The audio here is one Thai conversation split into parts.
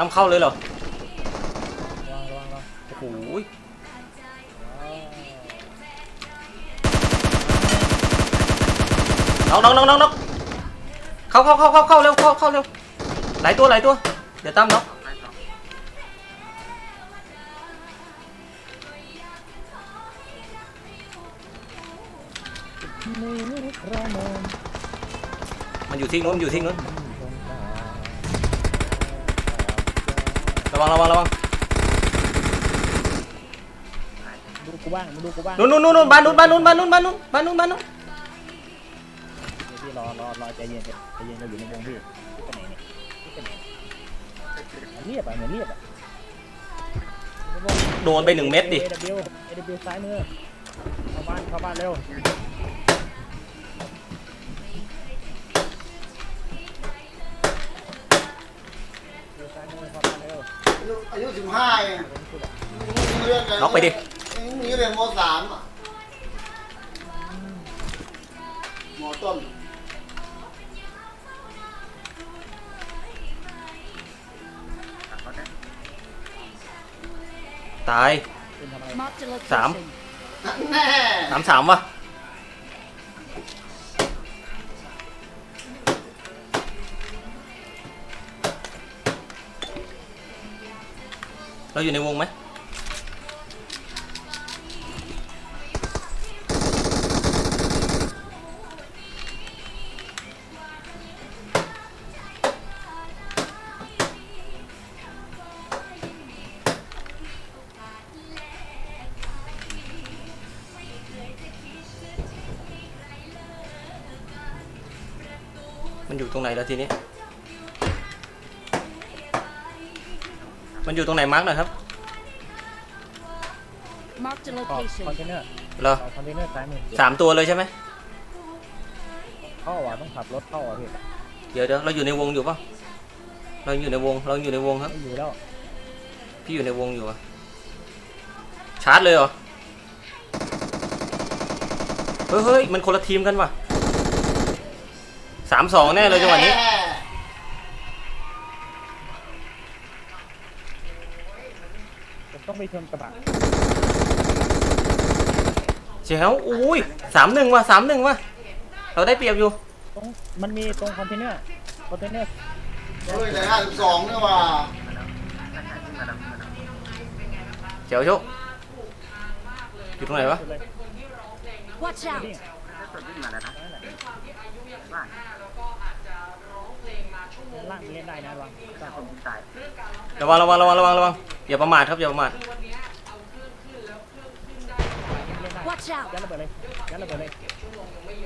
ตามเข้าเลยเหรอระวังระวังระวังโอ้โหว้าวน้องน้องน้องน้องน้องเข้าเข้าเข้าเข้าเข้าเร็วเข้าเข้าเร็วหลายตัวหลายตัว เดี๋ยวตามน้องนี่นี่กระมงมันอยู่ที่นู้นมันอยู่ที่นู้น ระวังระวังระวังดูกูบ้างมาดูกูบ้างนู้นนู้นนู้นนู้นบ้านนู้นบ้านนู้นบ้านนู้นบ้านนู้นบ้านนู้นบ้านนู้นพี่รอรอรอใจเย็นใจเย็นเราอยู่ในวงพี่พี่ไปไหนเนี่ยพี่ไปไหนมันเรียบอะเหมือนเรียบอะโดนไปหนึ่งเม็ดดิเอวเอวซ้ายมือเข้าบ้านเข้าบ้านเร็ว อายุอายุสิบห้าเองเรียนอะไรน็อกไปดินี่เรียนมสามอะมต้นตายเป็นทำไม Marked a location. สามแน่สามสามวะ เราอยู่ในวงไหมมันอยู่ตรงไหนแล้วทีนี้ มันอยู่ตรงไหนมาร์กหน่อยครับ Marked a คอน location. เทนเนอร์เหรอคอนเทนเนอร์ซ้ายมือสามตัวเลยใช่ไหมเข้าอะต้องขับรถเข้าอะพี่เดี๋ยวเดี๋ยวเราอยู่ในวงอยู่ปะเราอยู่ในวงเราอยู่ในวงครับ ไม่อยู่แล้วพี่อยู่ในวงอยู่อะชาร์จเลยเหรอ เฮ้ยเฮ้ยมันคนละทีมกันว่ะสามสองแน่เลยจังหวะนี้ผม ต้องไปชนกระบะเจ๋วอุ้ยสามหนึ่งว่ะสามหนึ่งว่ะเราได้เปรียบอยู่ตรงมันมีตรงคอนเทนเนอร์คอนเทนเนอร์เฮ้ยแต่ห้าสิบสองนี่ว่าเจ๋วโชคอยู่ตรงไหนวะ เลย Watch out. นี่ล่างเล่นได้นะระวังล่างระวังระวังระวังระวังระวังอย่าประมาทครับอย่าประมาทเล่นได้ Watch out. ยัดระเบิดเลยยัดระเบิดเลย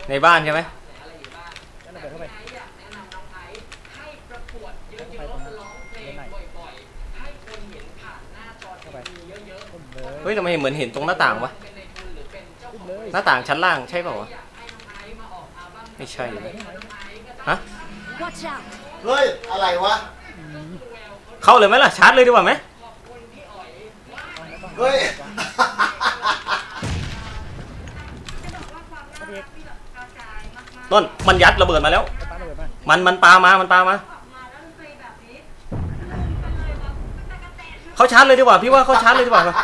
ในบ้านใช่ไหมยัดระเบิดเข้าไปยัดเข้าไปตรงนั้นเล่นได้เข้าไปขึ้นเลยเฮ้ยทำไมเหมือนเห็นตรงหน้าต่างวะขึ้นเลยหน้าต่างชั้นล่างใช่เปล่าวะไม่ใช่เลยฮะ Watch out. เฮ้ย อะไรวะ เข้าเลยไหมล่ะ ชาร์จเลยดีกว่าไหมเฮ้ย ต้น มันยัดระเบิดมาแล้ว ไปปาระเบิดมามันมันปามา มันปามา เขาชาร์จเลยดีกว่า พี่ว่าเขาชาร์จเลยดีกว่าปะ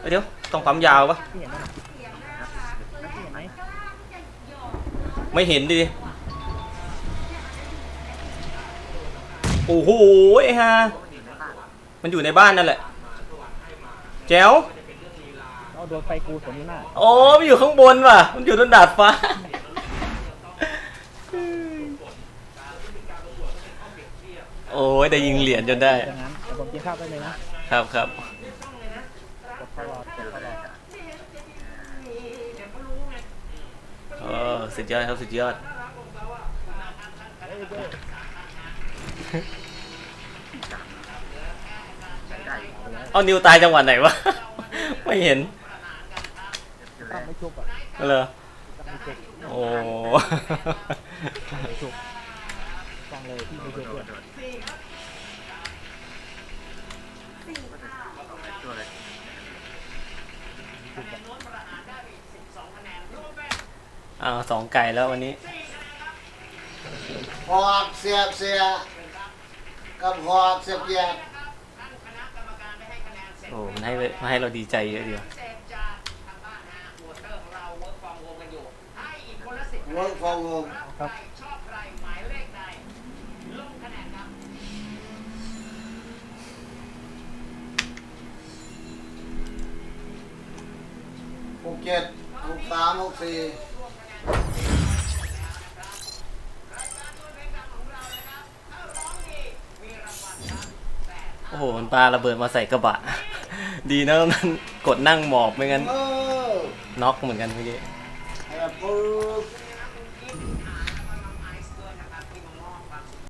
เอ้ยเดี๋ยว ต้องปั๊มยาวปะพี่เห็นไหมพี่เห็นไหมไม่เห็นดิ โอ้โหไอ้ฮามันอยู่ในบ้านนั่นแหละ แจ๋วเอาโดนไฟกูสวนอยู่หน้าโอ้มันอยู่ข้างบนว่ะ มันอยู่บนดาดฟ้า โอ้ยได้ยิงเหรียญจนได้ ดังนั้นเดี๋ยวผมกินข้าวได้เลยนะครับครับ กดเข้ารอดกดเข้ารอดโอ้สุดยอดครับสุดยอด เเอานิวตายจังหวัดไหนวะ ไม่เห็นตั้งไม่ชุบอะเหรอตั้งไม่ชุบโอ้ไม่ชุบตั้งเลยพี่ไม่ชุบด้วยอ้าวสองไก่แล้ววันนี้ออกเสียบเสีย กับหอกเสียบแยกโอ้มันให้มาให้เราดีใจเยอะดีว่ะเวิร์กฟอร์มงครับหกเจ็ดหกสามหกสี่ โอ้โหมันปาระเบิดมาใส่กระบะ ดีนะมันกดนั่งหมอบไม่งั้นเออน็อกเหมือนกันเมื่อกี้แบบปุ๊บ